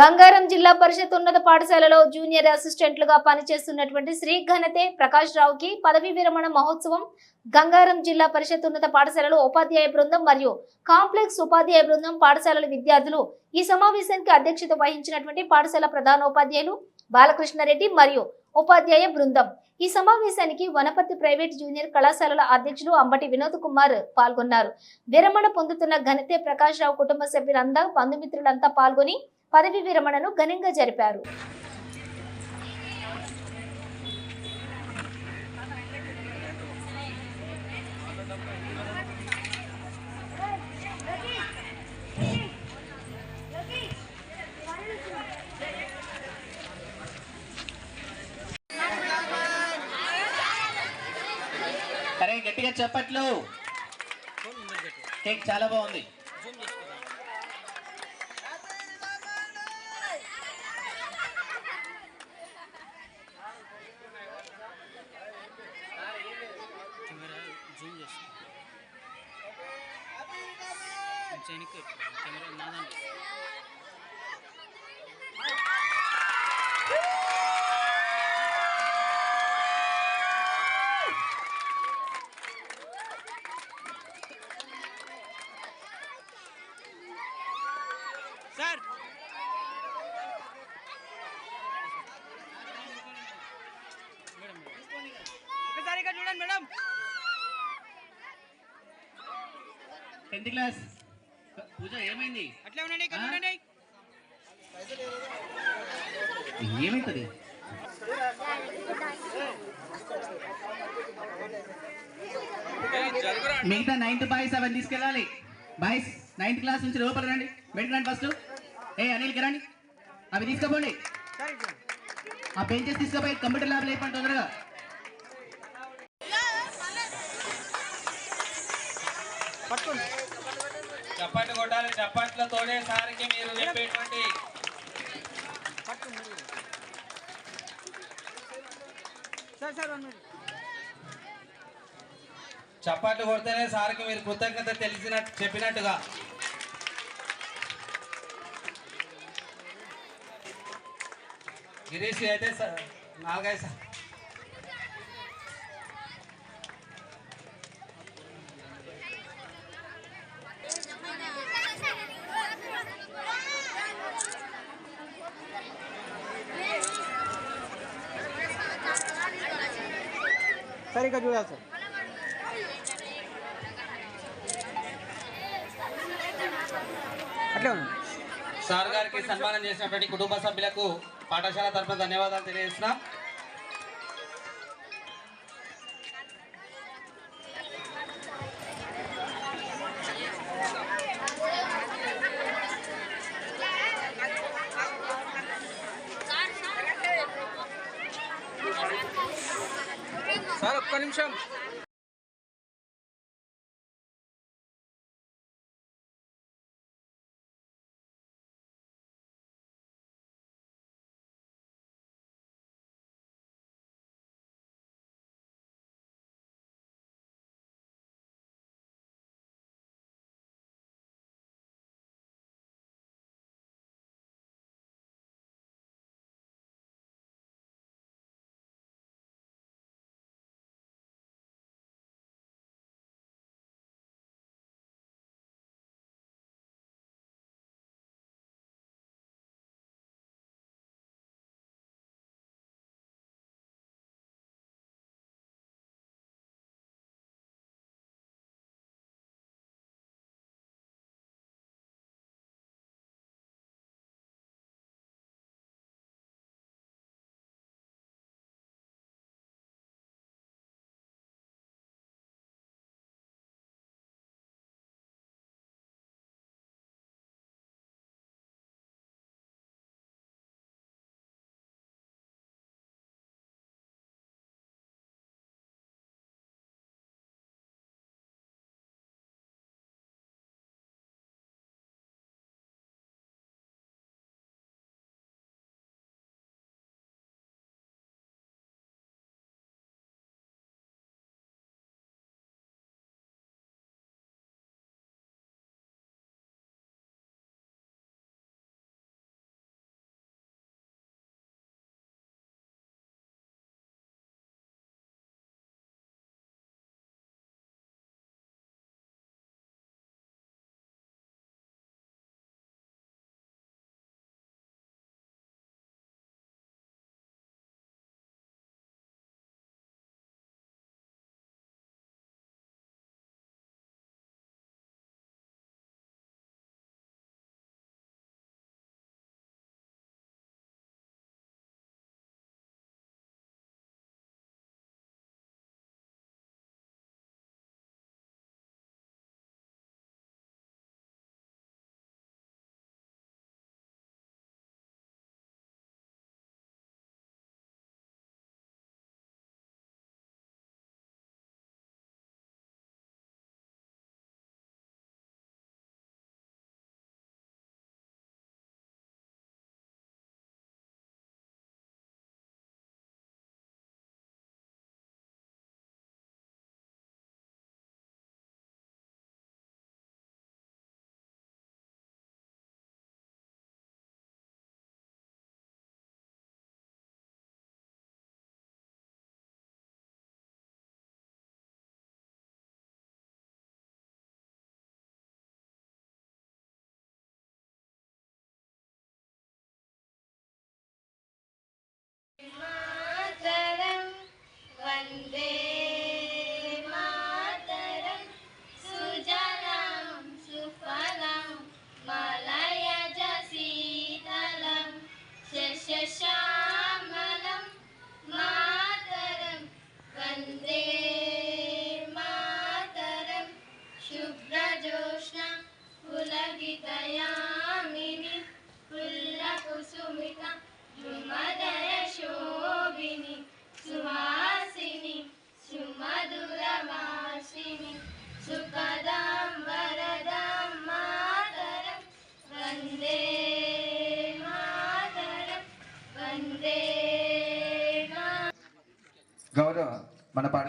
గంగారం జిల్లా పరిషత్ ఉన్నత పాఠశాలలో జూనియర్ అసిస్టెంట్లుగా పనిచేస్తున్నటువంటి శ్రీ ఘనతే ప్రకాష్ రావుకి పదవీ విరమణ మహోత్సవం గంగారం జిల్లా పరిషత్ ఉన్నత పాఠశాలలో ఉపాధ్యాయ బృందం మరియు కాంప్లెక్స్ ఉపాధ్యాయ బృందం పాఠశాలల విద్యార్థులు ఈ సమావేశానికి అధ్యక్షత వహించినటువంటి పాఠశాల ప్రధానోపాధ్యాయులు బాలకృష్ణారెడ్డి మరియు ఉపాధ్యాయ బృందం. ఈ సమావేశానికి వనపర్తి ప్రైవేట్ జూనియర్ కళాశాలల అధ్యక్షులు అంబటి వినోద్ కుమార్ పాల్గొన్నారు. విరమణ పొందుతున్న ఘనతే ప్రకాష్ రావు కుటుంబ సభ్యులంతా బంధుమిత్రులంతా పాల్గొని పదవి విరమణను ఘనంగా జరిపారు. అరే గట్టిగా చెప్పట్లు. కేక్ చాలా బాగుంది కెమెరా జూమ్ చేసి కొంచెం వెనక్కి కెమెరా నాదండి సార్ మేడం ఒకసారి ఇక్కడ చూడండి మేడం టెన్త్ క్లాస్ పూజ ఏమైంది? అట్లే ఉండండి ఇక్కడ ఆ? చూడండి ఏమైతుంది? మిగతా నైన్త్ బాయ్స్ అవన్నీ తీసుకెళ్ళాలి. బాయ్స్ నైన్త్ క్లాస్ నుంచి లోపల రండి. బయటకు రండి ఫస్ట్. ఏ అనిల్కి రండి. అవి తీసుకుపోండి. ఆ బెంచెస్ తీసుకుపోయి కంప్యూటర్ ల్యాబ్ లేపండి తొందరగా. పట్టుకోండి. చప్పట్లు కొట్టాలి చప్పట్లతోనే సారికి మీరు చెప్పేటువంటి చప్పట్లు కొడితేనే సార్కి మీరు కృతజ్ఞత తెలిసినట్టు చెప్పినట్టుగా. గిరీష్ అయితే నాలుగైదు సార్ ఇక్కడ చూడాలి సార్ అట్లే. సార్ గారికి సన్మానం చేసినటువంటి కుటుంబ సభ్యులకు పాఠశాల తరఫున ధన్యవాదాలు తెలియజేస్తున్నాం.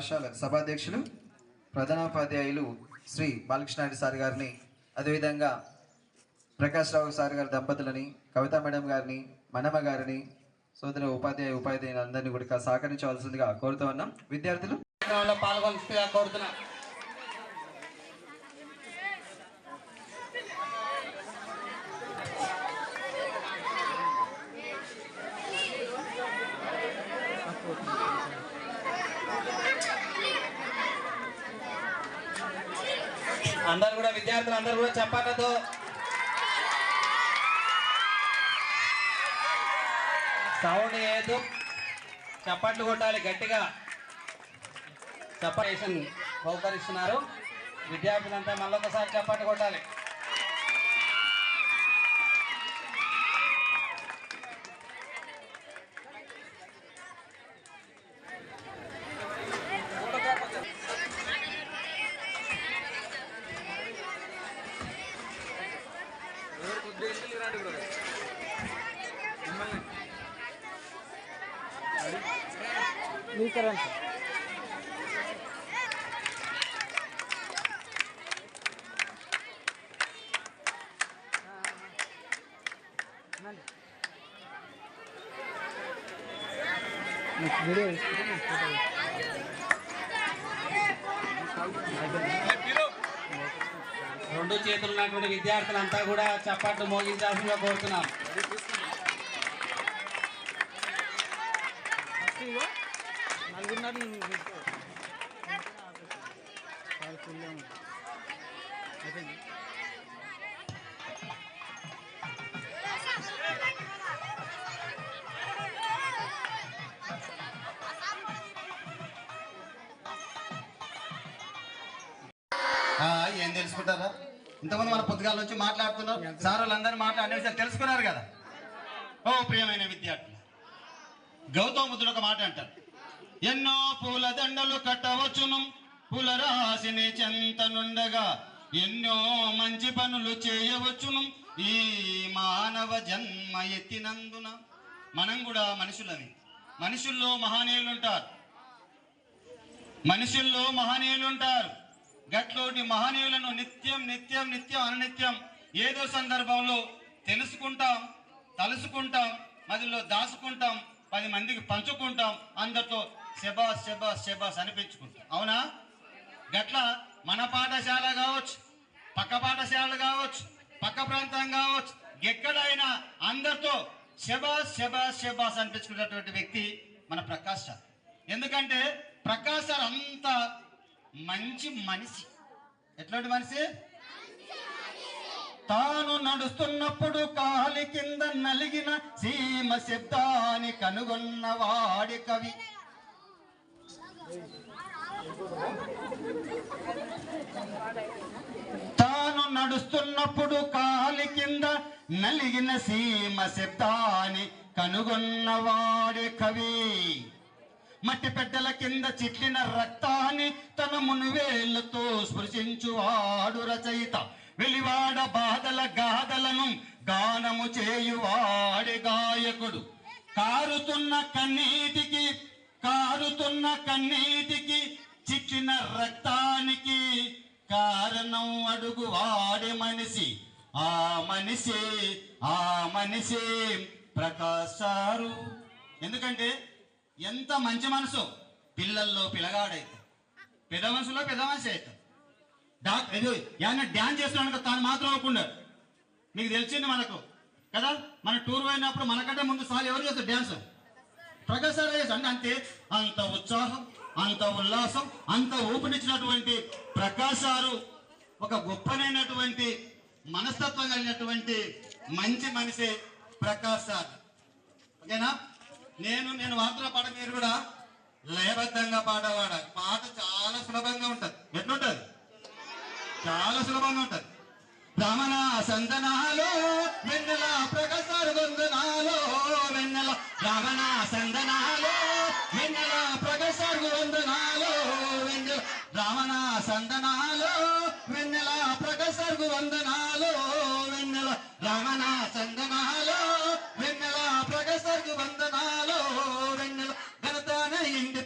పాఠశాల సభాధ్యక్షులు ప్రధానోపాధ్యాయులు శ్రీ బాలకృష్ణారెడ్డి సార్ గారిని అదేవిధంగా ప్రకాష్ రావు సార్ గారి దంపతులని కవిత మేడం గారిని మనమ్మ గారిని సోదర ఉపాధ్యాయ ఉపాధ్యాయులందరినీ కూడా సహకరించవలసిందిగా కోరుతూ ఉన్నాం. విద్యార్థులు కార్యక్రమంలో పాల్గొనగా కోరుతున్నాం. అందరు కూడా విద్యార్థులు అందరూ కూడా చప్పట్లతో. సౌండ్ చేయొద్దు చప్పట్లు కొట్టాలి గట్టిగా. చప్పటేషన్ బహుకరిస్తున్నారు విద్యార్థులంతా మళ్ళొకసారి చప్పట్లు కొట్టాలి. రెండు చేతులు ఉన్నటువంటి విద్యార్థులంతా కూడా చప్పట్లు మోగించాల్సిందిగా కోరుతున్నాం. మాట్లాడుతున్నారు సార్ వాళ్ళందరూ మాట్లాడిన విషయాలు తెలుసుకున్నారు కదా. ఓ ప్రియమైన విద్యార్థులు గౌతమ బుద్ధుడు ఒక మాట అంటారు ఎన్నో పూల దండలు కట్టవచ్చును పూల రాశిని చెంతనుండగా ఎన్నో మంచి పనులు చేయవచ్చును ఈ మానవ జన్మ ఎత్తినందున. మనం కూడా మనుషులవి. మనుషుల్లో మహనీయులు ఉంటారు మనుషుల్లో మహనీయులు ఉంటారు గట్లోటి మహనీయులను నిత్యం నిత్యం నిత్యం అనిత్యం ఏదో సందర్భంలో తెలుసుకుంటాం తలుసుకుంటాం మదిలో దాచుకుంటాం పది మందికి పంచుకుంటాం అందరితో శబాస్ శబాస్ శబాస్ అనిపించుకుంటాం. అవునా? గట్ల మన పాఠశాల కావచ్చు పక్క పాఠశాల కావచ్చు పక్క ప్రాంతం కావచ్చు ఎక్కడైనా అందరితో శబాస్ శబాస్ శబాస్ అనిపించుకున్నటువంటి వ్యక్తి మన ప్రకాష్ సార్. ఎందుకంటే ప్రకాష్ సార్ అంత మంచి మనిషి. ఎట్లాంటి మనిషి? తాను నడుస్తున్నప్పుడు కాలి కింద నలిగిన సీమ శబ్దాన్ని కనుగొన్న వాడి కవి. తాను నడుస్తున్నప్పుడు కాలి కింద నలిగిన సీమ శబ్దాన్ని కనుగొన్నవాడే కవి. మట్టి పెట్టెల కింద చిట్లిన రక్తాన్ని తన మునువేళ్ళతో స్పృశించువాడు రచయిత. వెలివాడ బాధల గాథలను గానము చేయువాడి గాయకుడు. కారుతున్న కన్నీటికి కారుతున్న కన్నీటికి చిట్టిన రక్తానికి కారణం అడుగు వాడే మనిషి. ఆ మనిషి ఆ మనిషి ప్రకాశారు. ఎందుకంటే ఎంత మంచి మనసు. పిల్లల్లో పిల్లగాడైతే పెద్ద మనసులో పెద్ద మనిషి అవుతాం డాక్ ఏదో ఏమన్నా డ్యాన్స్ చేస్తున్నాడు తాను మాత్రం అవ్వకుండా మీకు తెలిసింది మనకు. కదా? మన టూర్ పోయినప్పుడు మనకంటే ముందు సార్ ఎవరు చేస్తారు డ్యాన్స్? ప్రకాశ్ సార్ అంటే అంతే. అంత ఉత్సాహం అంత ఉల్లాసం అంత ఊపినిచ్చినటువంటి ప్రకాష్ సారు ఒక గొప్పనైనటువంటి మనస్తత్వం కలిగినటువంటి మంచి మనిషి ప్రకాష్ సార్. ఓకేనా? నేను నేను వార్తల పాట మీరు కూడా లయబద్ధంగా పాడవాడ? పాట చాలా సులభంగా ఉంటుంది. ఎట్లుంటుంది? చాలా సులభంగా ఉంటది. రమణ సందనాలు వెన్నెల ప్రకాశాలు వందనాలు వెన్నెల రమణ సందనాలు వెన్నెల ప్రకాశాలు వందనాలు వెన్నెల రమణ సందనాలు వెన్నెల ప్రకాశాలు వందనాలు వెన్నెల రమణ సందనాలు వెన్నెల ప్రకాశాలు వందనాలు వెన్నెల ఘనతాన ఇంటి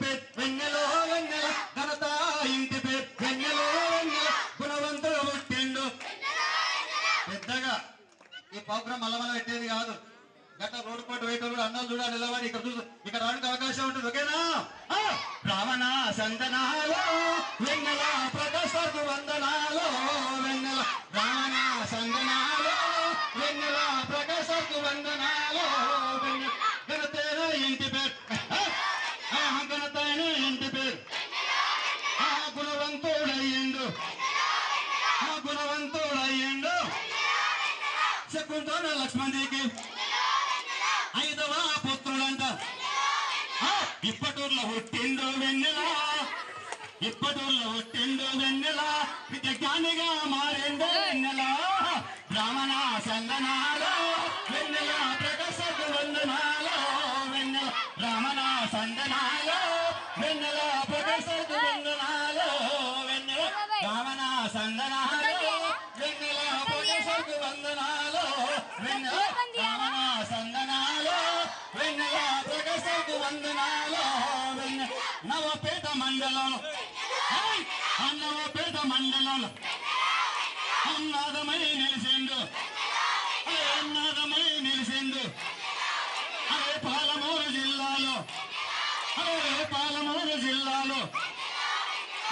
సంగనాలు వెన్నెల ప్రకాశకు వందనాలు వెన్నెల బ్రాహ్మణ సంగనాలు వెన్నెల ప్రకాశకు వందనాలు వెన్నెల బ్రాహ్మణ సంగనాలు వెన్నెల ప్రకాశకు వందనాలు వెన్నెల బ్రాహ్మణ సంగనాలు వెన్నెల ప్రకాశకు వందనాలు వెన్నెల నవపేట మండలం అన్నాదమై నిలిచిండు అరే అన్నాదమై నిలిచిండు అరే పాలమూరు జిల్లాలో అరే పాలమూరు జిల్లాలో.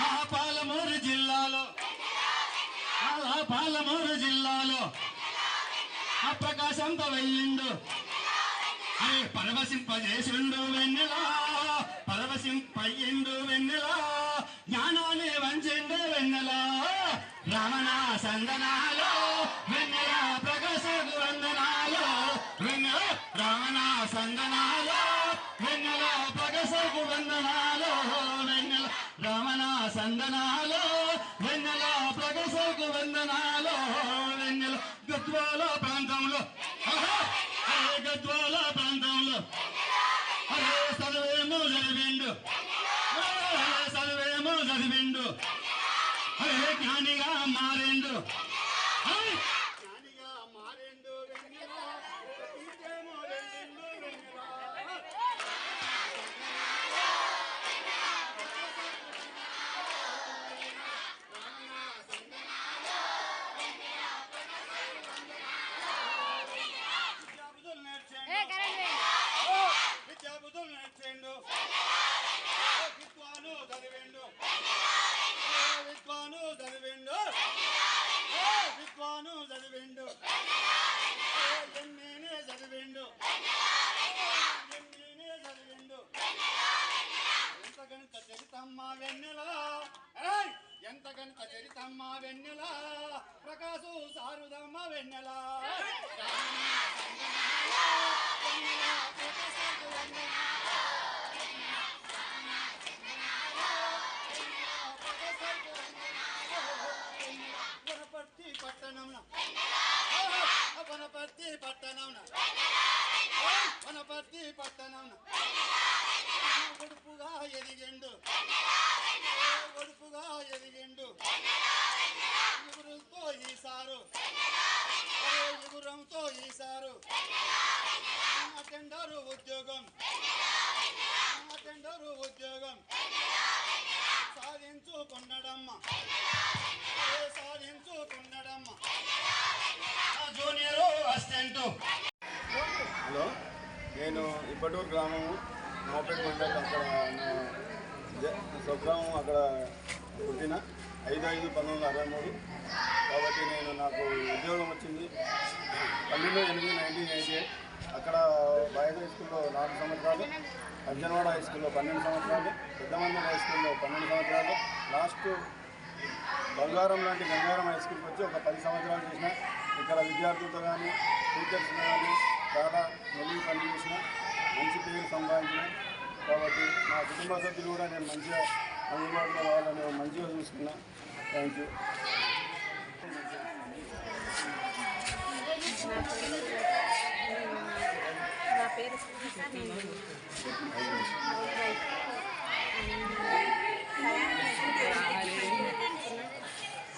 ఆ పాలమూరు జిల్లాలో. ఆ పాలమూరు జిల్లాలో. ఆ ప్రకాశంతో వెళ్ళిండు పరవశింపజేసిండు వెన్నెలా పరవశింపయ్యిండు వెన్నెలా జ్ఞానాన్ని వంచిండు వెన్నెలా రమణ సందనాలు Marendo. ఒడుపుగా ఎదిగిండు. ఎగురుతో ఈసారు ఎగురంతో ఈసారు అటెండరు ఉద్యోగం అటెండరు ఉద్యోగం సాధించుకున్నాడమ్మ సాధించుకున్నాడమ్మ జూనియర్ ఆ అసిస్టెంట్. హలో నేను ఇప్పటూరు గ్రామము నవపేట మండలం అక్కడ స్వగ్రామం అక్కడ పుట్టిన ఐదు ఐదు పంతొమ్మిది వందల అరవై మూడు. కాబట్టి నేను నాకు ఉద్యోగం వచ్చింది. పన్నెండు ఎనిమిది నైన్టీన్ ఎయిటీ ఎయిట్. అక్కడ బాయ్స్ హై స్కూల్లో నాలుగు సంవత్సరాలు అర్జునవాడ హై స్కూల్లో పన్నెండు సంవత్సరాలు పెద్దమంది హై స్కూల్లో పన్నెండు సంవత్సరాలు. లాస్ట్ బంగారం లాంటి గంగారం హై స్కూల్కి వచ్చి ఒక పది సంవత్సరాలు చేసిన. ఇక్కడ విద్యార్థులతో కానీ టీచర్స్ కానీ చాలా మెలిగి పనిచేసిన మంచి పేరు సంపాదించిన. కాబట్టి నా కుటుంబ సభ్యులు కూడా నేను మంచిగా అందుబాటులో రావాలని మంచిగా చూసుకున్నా. థ్యాంక్ యూ నా పేరు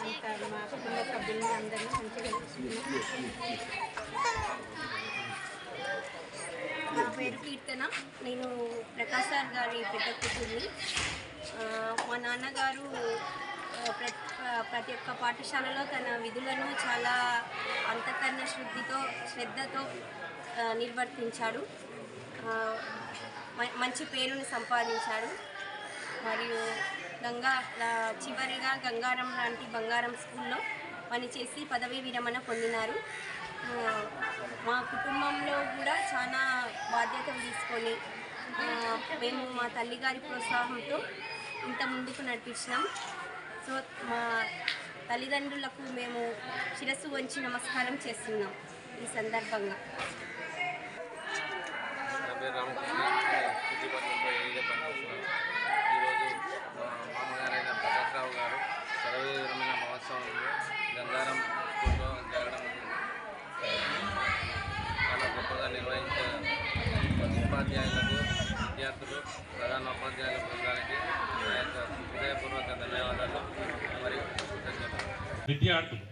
అంత మా కుటుంబ సభ్యులను అందరినీ మంచిగా చూసుకున్నాను పేరు కీర్తన. నేను ప్రకాష్ సార్ గారి పెద్ద కూతుర్ని. మా నాన్నగారు ప్రతి ఒక్క పాఠశాలలో తన విధులను చాలా అంతకరణ శుద్ధితో శ్రద్ధతో నిర్వర్తించాడు. మ- మంచి పేరును సంపాదించాడు. మరియు గంగా చివరిగా గంగారం లాంటి బంగారం స్కూల్లో పనిచేసి పదవీ విరమణ పొందినారు. మా కుటుంబంలో కూడా చాలా బాధ్యతలు తీసుకొని మేము మా తల్లిగారి ప్రోత్సాహంతో ఇంత ముందుకు నడిపించినాం. సో మా తల్లిదండ్రులకు మేము శిరస్సు వంచి నమస్కారం చేస్తున్నాం ఈ సందర్భంగా. ఈరోజు మామగారైన భద్రరావు గారు పదవి విరమైన మహోత్సవంలో ప్రచారం స్కూల్లో జరగడం చాలా గొప్పగా నిర్వహించారు ఉపాధ్యాయులకు విద్యార్థులు ప్రధాన ఉపాధ్యాయుల బృందానికి నా యొక్క హృదయపూర్వక ధన్యవాదాలు. మరియు కృతజ్ఞతలు. విద్యార్థులు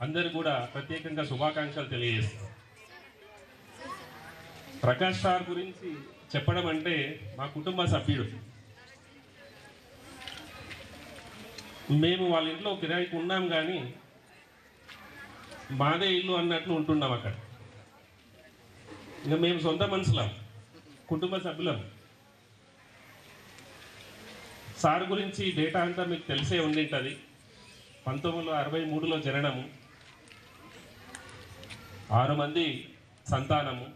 అందరూ కూడా ప్రత్యేకంగా శుభాకాంక్షలు తెలియజేస్తారు ప్రకాష్ సార్ గురించి చెప్పడం అంటే మా కుటుంబ సభ్యుడు. మేము వాళ్ళ ఇంట్లో కిరాయికి ఉన్నాం కానీ మాదే ఇల్లు అన్నట్లు ఉంటున్నాం అక్కడ. ఇంకా మేము సొంత మనుషులం కుటుంబ సభ్యులం. సార్ గురించి డేటా అంతా మీకు తెలిసే ఉండింటుంది. పంతొమ్మిది వందల అరవై మూడులో జననము. ఆరు మంది సంతానము.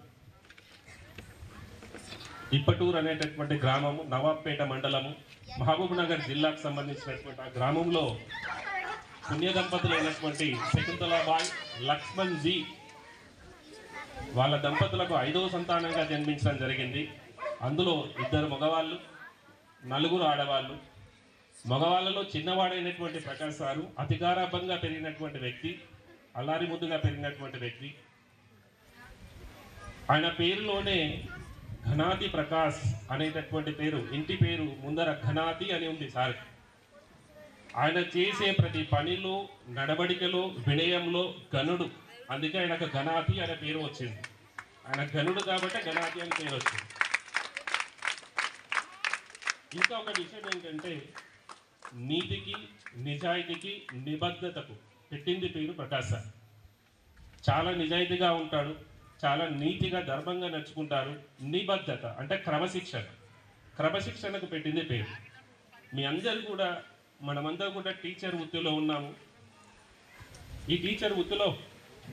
ఇప్పటూరు అనేటటువంటి గ్రామము నవాబ్పేట మండలము. మహబూబ్ నగర్ జిల్లాకు సంబంధించినటువంటి ఆ గ్రామంలో పుణ్య దంపతులు అయినటువంటి శకుంతలాబాయ్ లక్ష్మణ్ జీ వాళ్ళ దంపతులకు ఐదవ సంతానంగా జన్మించడం జరిగింది. అందులో ఇద్దరు మగవాళ్ళు నలుగురు ఆడవాళ్ళు. మగవాళ్ళలో చిన్నవాడైనటువంటి ప్రకాష్ సారు అతి పెరిగినటువంటి వ్యక్తి అల్లారి ముద్దుగా పెరిగినటువంటి వ్యక్తి. ఆయన పేరులోనే ఘనాతి ప్రకాష్ అనేటటువంటి పేరు ఇంటి పేరు ముందర ఘనాతి అని ఉంది సార్. ఆయన చేసే ప్రతి పనిలో నడవడికలో వినయంలో గనుడు. అందుకే ఆయనకు ఘనాతి అనే పేరు వచ్చింది. ఆయన గనుడు కాబట్టి ఘనాతి అని పేరు వచ్చింది. ఇంకా ఒక విషయం ఏంటంటే నీతికి నిజాయితీకి నిబద్ధతకు పెట్టింది పేరు ప్రకాశ. చాలా నిజాయితీగా ఉంటాడు చాలా నీతిగా ధర్మంగా నడుచుకుంటారు. నిబద్ధత అంటే క్రమశిక్షణ. క్రమశిక్షణకు పెట్టింది పేరు. మీ అందరు కూడా మనమంతా కూడా టీచర్ వృత్తిలో ఉన్నాము. ఈ టీచర్ వృత్తిలో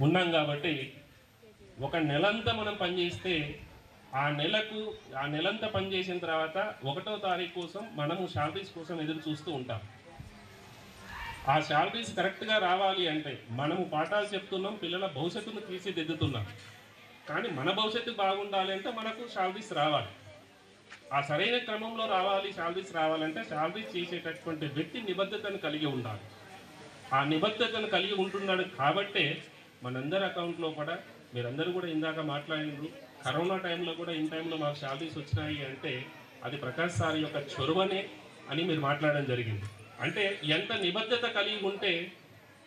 ఉన్నాం కాబట్టి ఒక నెలంతా మనం పనిచేస్తే ఆ నెలకు ఆ నెలంతా పనిచేసిన తర్వాత ఒకటో తారీఖు కోసం మనము శాలరీస్ కోసం ఎదురు చూస్తూ ఉంటాం. ఆ శాలరీస్ కరెక్ట్గా రావాలి అంటే మనము పాఠాలు చెప్తున్నాం పిల్లల భవిష్యత్తును తీర్చిదిద్దుతున్నాం. కానీ మన భవిష్యత్తు బాగుండాలి అంటే మనకు శాలరీస్ రావాలి. ఆ సరైన క్రమంలో రావాలి శాలరీస్ రావాలంటే శాలరీస్ చేసేటటువంటి వ్యక్తి నిబద్ధతను కలిగి ఉండాలి. ఆ నిబద్ధతను కలిగి ఉంటున్నాడు కాబట్టే మనందరి అకౌంట్లో కూడా మీరందరూ కూడా ఇందాక మాట్లాడినారు కరోనా టైంలో కూడా ఇన్ టైంలో మాకు శాలరీస్ వచ్చినాయి అంటే అది ప్రకాష్ సార్ యొక్క చొరవనే అని మీరు మాట్లాడడం జరిగింది. అంటే ఎంత నిబద్ధత కలిగి ఉంటే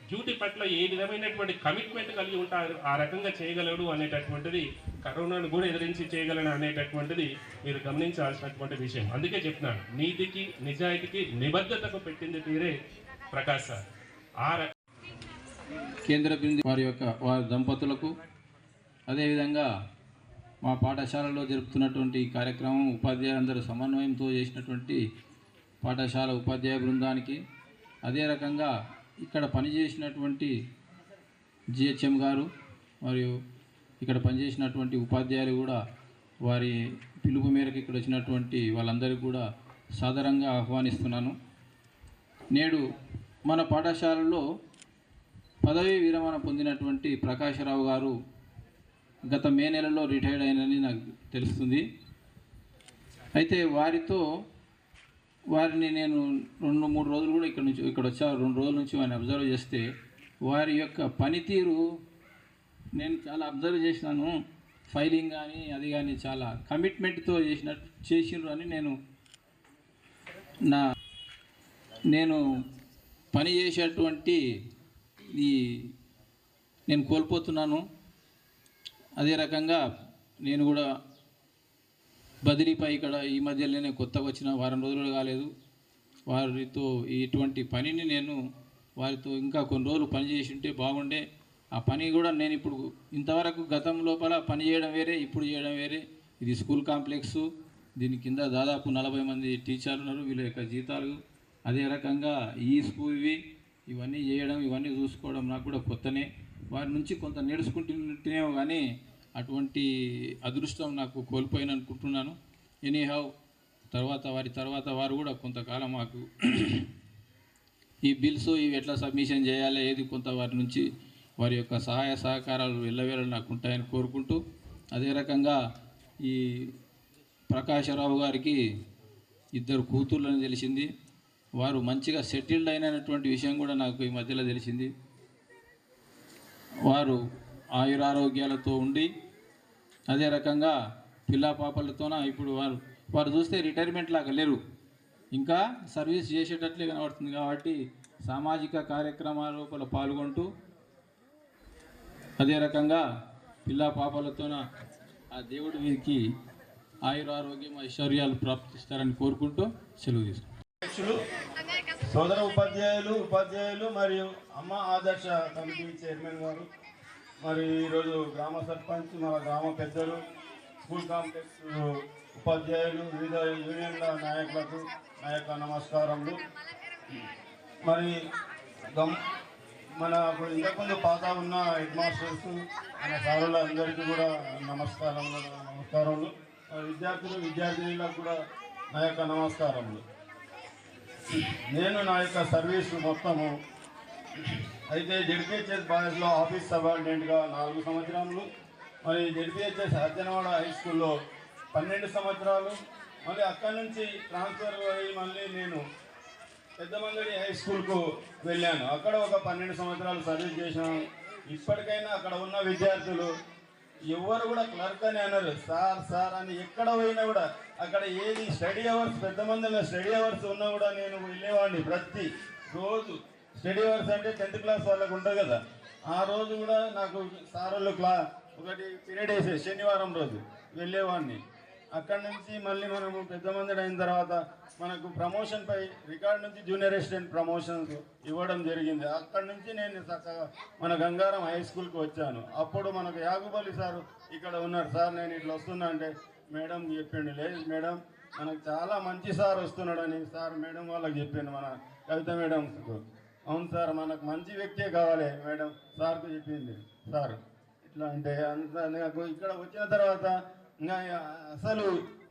డ్యూటీ పట్ల ఏ విధమైనటువంటి కమిట్మెంట్ కలిగి ఉంటారు ఆ రకంగా చేయగలడు అనేటటువంటిది కరోనాను కూడా ఎదిరించి చేయగలను అనేటటువంటిది మీరు గమనించాల్సినటువంటి విషయం. అందుకే చెప్తున్నాను నీతికి నిజాయితీకి నిబద్ధతకు పెట్టింది తీరే ప్రకాశ్ సార్. ఆ కేంద్ర బిందు వారి యొక్క వారి దంపతులకు అదేవిధంగా మా పాఠశాలలో జరుపుతున్నటువంటి కార్యక్రమం ఉపాధ్యాయులందరూ సమన్వయంతో చేసినటువంటి పాఠశాల ఉపాధ్యాయ బృందానికి అదే రకంగా ఇక్కడ పనిచేసినటువంటి జిహెచ్ఎం గారు మరియు ఇక్కడ పనిచేసినటువంటి ఉపాధ్యాయులు కూడా వారి పిలుపు మేరకు ఇక్కడ వచ్చినటువంటి వాళ్ళందరికీ కూడా సాదరంగా ఆహ్వానిస్తున్నాను. నేడు మన పాఠశాలలో పదవీ విరమణ పొందినటువంటి ప్రకాశరావు గారు గత మే నెలలో రిటైర్డ్ అయినని నాకు తెలుస్తుంది. అయితే వారితో వారిని నేను రెండు మూడు రోజులు కూడా ఇక్కడ నుంచి ఇక్కడ వచ్చా రెండు రోజుల నుంచి వారిని అబ్జర్వ్ చేస్తే వారి యొక్క పనితీరు నేను చాలా అబ్జర్వ్ చేసినాను. ఫైలింగ్ కానీ అది కానీ చాలా కమిట్మెంట్తో చేసినట్టు చేసిండ్రు అని నేను నా నేను పని చేసేటువంటి ఈ నేను కోల్పోతున్నాను. అదే రకంగా నేను కూడా బదిలీపై ఇక్కడ ఈ మధ్యలోనే కొత్తగా వచ్చిన వారం రోజులు కాలేదు. వారితో ఇటువంటి పనిని నేను వారితో ఇంకా కొన్ని రోజులు పని చేసి ఉంటే బాగుండే. ఆ పని కూడా నేను ఇప్పుడు ఇంతవరకు గతం లోపల పని చేయడం వేరే ఇప్పుడు చేయడం వేరే. ఇది స్కూల్ కాంప్లెక్స్. దీని కింద దాదాపు నలభై మంది టీచర్లు ఉన్నారు. వీళ్ళ యొక్క జీతాలు అదే రకంగా ఈ స్కూల్వి ఇవన్నీ చేయడం ఇవన్నీ చూసుకోవడం నాకు కూడా కొత్తనే. వారి నుంచి కొంత నేర్చుకుంటుంటేనే కానీ అటువంటి అదృష్టం నాకు కోల్పోయిన అనుకుంటున్నాను. ఎనీహౌ తర్వాత వారి తర్వాత వారు కూడా కొంతకాలం మాకు ఈ బిల్స్ ఇవి ఎట్లా సబ్మిషన్ చేయాలి ఏది కొంత వారి నుంచి వారి యొక్క సహాయ సహకారాలు వెళ్ళవేళ నాకు ఉంటాయని కోరుకుంటూ అదే రకంగా ఈ ప్రకాశరావు గారికి ఇద్దరు కూతుర్లని తెలిసింది. వారు మంచిగా సెటిల్డ్ అయినటువంటి విషయం కూడా నాకు ఈ మధ్యలో తెలిసింది. వారు ఆయురారోగ్యాలతో ఉండి అదే రకంగా పిల్ల పాపలతోన ఇప్పుడు వారు వారు చూస్తే రిటైర్మెంట్ లాగా లేరు. ఇంకా సర్వీస్ చేసేటట్లే కనబడుతుంది కాబట్టి సామాజిక కార్యక్రమాల లోపల పాల్గొంటూ అదే రకంగా పిల్ల పాపలతోన ఆ దేవుడి వీరికి ఆయురారోగ్యం ఐశ్వర్యాలు ప్రాప్తిస్తారని కోరుకుంటూ సెలవు తీసుకుంటాను సోదర ఉపాధ్యాయులు ఉపాధ్యాయులు మరియు అమ్మ ఆదర్శ కమిటీ చైర్మన్ గారు మరి ఈరోజు గ్రామ సర్పంచ్ మన గ్రామ పెద్దలు స్కూల్ కాంప్లెక్స్ ఉపాధ్యాయులు వివిధ యూనియన్ల నాయకులకు నా యొక్క నమస్కారములు. మరి గమ్ మన ఇప్పుడు ఇంతకుముందు పాత ఉన్న హెడ్ మాస్టర్స్ మన సారుల అందరికీ కూడా నమస్కారములు నమస్కారములు. విద్యార్థులు విద్యార్థినులకు కూడా నా యొక్క నమస్కారములు. నేను నా యొక్క సర్వీస్ మొత్తము అయితే జెడ్పిహెచ్ఎస్ బాయ్స్లో ఆఫీస్ సబార్డినేట్గా నాలుగు సంవత్సరాలు మరి జెడ్పిహెచ్ఎస్ అర్జనవాడ హై స్కూల్లో పన్నెండు సంవత్సరాలు మళ్ళీ అక్కడి నుంచి ట్రాన్స్ఫర్ అయ్యి మళ్ళీ నేను పెద్దమంగడి హై స్కూల్కు వెళ్ళాను. అక్కడ ఒక పన్నెండు సంవత్సరాలు సర్వీస్ చేశాను. ఇప్పటికైనా అక్కడ ఉన్న విద్యార్థులు ఎవరు కూడా క్లర్క్ అని అన్నారు సార్ సార్ అని ఎక్కడ పోయినా కూడా అక్కడ ఏది స్టడీ అవర్స్ పెద్ద మందిలో స్టడీ అవర్స్ ఉన్నా కూడా నేను వెళ్ళేవాడిని ప్రతి రోజు. స్టడీ అవర్స్ అంటే టెన్త్ క్లాస్ వాళ్ళకు ఉంటుంది కదా. ఆ రోజు కూడా నాకు సార్ వాళ్ళు క్లా ఒకటి పీరియడ్ వేసే శనివారం రోజు వెళ్ళేవాడిని. అక్కడ నుంచి మళ్ళీ మనము పెద్ద మందిని అయిన తర్వాత మనకు ప్రమోషన్ పై రికార్డ్ నుంచి జూనియర్ రెసిడెంట్ ప్రమోషన్స్ ఇవ్వడం జరిగింది. అక్కడి నుంచి నేను చక్కగా మన గంగారం హై స్కూల్కి వచ్చాను. అప్పుడు మనకు యాగుబలి సార్ ఇక్కడ ఉన్నారు. సార్ నేను ఇట్లా వస్తున్నా అంటే మేడం చెప్పిండు లేదు మేడం మనకు చాలా మంచి సార్ వస్తున్నాడని సార్ మేడం వాళ్ళకి చెప్పాను మన కవిత మేడం అవును సార్ మనకు మంచి వ్యక్తే కావాలి. మేడం సార్కు చెప్పింది. సార్ ఇట్లా అంటే అంత నాకు ఇక్కడ వచ్చిన తర్వాత ఇంకా అసలు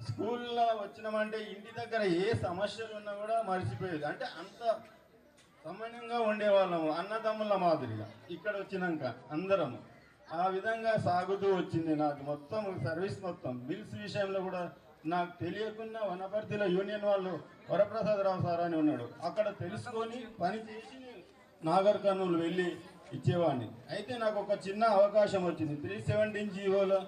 స్కూల్లో వచ్చినామంటే ఇంటి దగ్గర ఏ సమస్యలు ఉన్నా కూడా మర్చిపోయేది. అంటే అంత సమన్యంగా ఉండేవాళ్ళము అన్నదమ్ముల మాదిరిగా ఇక్కడ వచ్చినాక అందరము. ఆ విధంగా సాగుతూ వచ్చింది నాకు మొత్తం సర్వీస్ మొత్తం. బిల్స్ విషయంలో కూడా నాకు తెలియకుండా వనపర్తిలో యూనియన్ వాళ్ళు వరప్రసాదరావు సార్ అని ఉన్నాడు. అక్కడ తెలుసుకొని పని చేసి నాగర్ కర్నూలు వెళ్ళి ఇచ్చేవాడిని. అయితే నాకు ఒక చిన్న అవకాశం వచ్చింది. త్రీ సెవెంటీన్ జీవోలో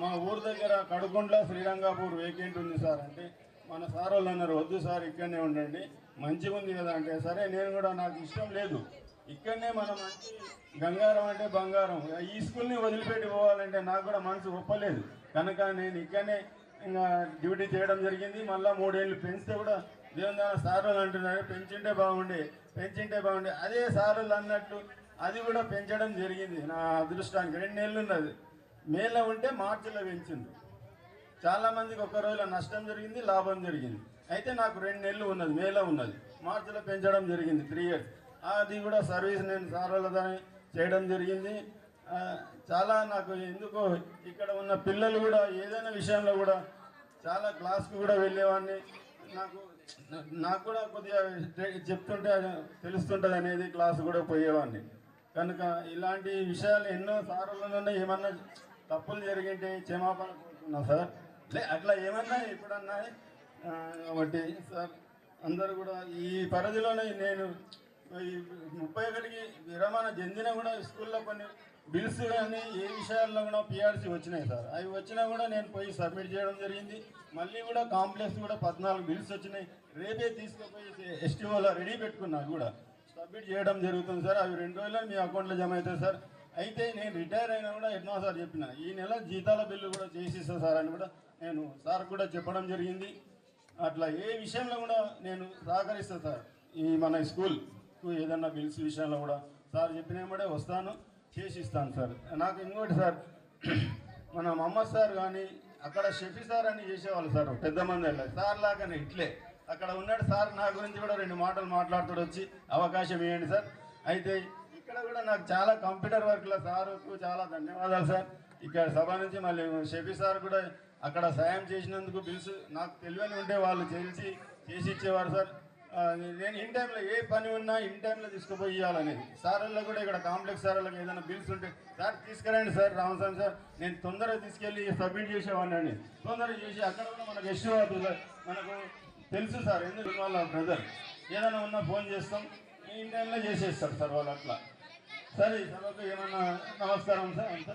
మా ఊరు దగ్గర కడుకొండ శ్రీరంగాపూర్ వేకెంట్ ఉంది సార్. అంటే మన సార్ వాళ్ళు అన్నారు వద్దు సార్ ఇక్కడనే ఉండండి. మంచిగా ఉంది కదా అంటే సరే నేను కూడా నాకు ఇష్టం లేదు. ఇక్కడనే మనం మంచి గంగారం అంటే బంగారం. ఈ స్కూల్ని వదిలిపెట్టి పోవాలంటే నాకు కూడా మనసు ఒప్పలేదు. కనుక నేను ఇక్కడనే ఇంకా డ్యూటీ చేయడం జరిగింది. మళ్ళీ మూడేళ్ళు పెంచితే కూడా దేవుని సార్లు అంటున్నారు. పెంచింటే బాగుండే పెంచింటే బాగుండే. అదే సార్లు అన్నట్టు అది కూడా పెంచడం జరిగింది నా అదృష్టానికి. రెండు నెలలు ఉన్నది. మేలో ఉంటే మార్చిలో పెంచింది చాలామందికి ఒక్కరోజులో ఒక రోజులో నష్టం జరిగింది లాభం జరిగింది. అయితే నాకు రెండు నెలలు ఉన్నది మేలో ఉన్నది. మార్చిలో పెంచడం జరిగింది త్రీ ఇయర్స్. అది కూడా సర్వీస్ నేను సార్లతోనే చేయడం జరిగింది. చాలా నాకు ఎందుకో ఇక్కడ ఉన్న పిల్లలు కూడా ఏదైనా విషయంలో కూడా చాలా క్లాస్కి కూడా వెళ్ళేవాడిని. నాకు నాకు కూడా కొద్దిగా చెప్తుంటే అది తెలుస్తుంటుంది అనేది క్లాస్ కూడా పోయేవాడిని. కనుక ఇలాంటి విషయాలు ఎన్నో సార్లు ఏమన్నా తప్పులు జరిగింటే క్షమాపణ కోరుతున్నా సార్ అట్లా ఏమన్నా ఎప్పుడన్నా కాబట్టి సార్ అందరు కూడా ఈ పరిధిలోనే నేను ముప్పై ఒకటికి విరమణ చెందిన కూడా స్కూల్లో కొన్ని బిల్స్ కానీ ఏ విషయాల్లో కూడా పిఆర్సీ వచ్చినాయి సార్. అవి వచ్చినా కూడా నేను పోయి సబ్మిట్ చేయడం జరిగింది. మళ్ళీ కూడా కాంప్లెక్స్ కూడా పద్నాలుగు బిల్స్ వచ్చినాయి. రేపే తీసుకుపోయి ఎస్టీఓలో రెడీ పెట్టుకున్నా కూడా సబ్మిట్ చేయడం జరుగుతుంది సార్. అవి రెండు రోజుల్లో మీ అకౌంట్లో జమ అవుతాయి సార్. అయితే నేను రిటైర్ అయినా కూడా ఎన్నో సార్ చెప్పిన ఈ నెల జీతాల బిల్లు కూడా చేసిస్తా సార్ అని కూడా నేను సార్ కూడా చెప్పడం జరిగింది. అట్లా ఏ విషయంలో కూడా నేను సహకరిస్తాను సార్. ఈ మన స్కూల్ ఏదన్నా బిల్స్ విషయంలో కూడా సార్ చెప్పినప్పుడే వస్తాను. చేసి ఇస్తాను సార్. నాకు ఇంకోటి సార్ మన మహమ్మద్ సార్ కానీ అక్కడ షఫీ సార్ అని చేసేవాళ్ళు సార్ పెద్ద మంది వెళ్ళారు సార్ లాగానే ఇట్లే. అక్కడ ఉన్నాడు సార్ నా గురించి కూడా రెండు మాటలు మాట్లాడుతూ వచ్చి అవకాశం ఇవ్వండి సార్. అయితే ఇక్కడ కూడా నాకు చాలా కంప్యూటర్ వర్క్లో సార్కు చాలా ధన్యవాదాలు సార్. ఇక్కడ సభ నుంచి మళ్ళీ షఫీ సార్ కూడా అక్కడ సాయం చేసినందుకు బిల్స్ నాకు తెలియని ఉంటే వాళ్ళు తెలిసి చేసి ఇచ్చేవారు సార్. నేను ఇన్ టైంలో ఏ పని ఉన్నా ఇన్ టైంలో తీసుకుపోయి ఇవ్వాలనేది సార్ల్లో కూడా ఇక్కడ కాంప్లెక్స్ సార్లకు ఏదైనా బిల్స్ ఉంటే సార్ తీసుకురండి సార్ రామస్వామి సార్ నేను తొందరగా తీసుకెళ్ళి సబ్మిట్ చేసేవాడిని తొందరగా చేసి అక్కడ కూడా మనకు ఎష్యూ అవుతుంది సార్ మనకు తెలుసు సార్ ఎందుకు వాళ్ళ బ్రదర్? ఏదైనా ఉన్నా ఫోన్ చేస్తాం ఇన్ టైంలో చేసేస్తారు సార్ వాళ్ళు అట్లా. సరే సభకు ఏమన్నా నమస్కారం సార్ అంతా.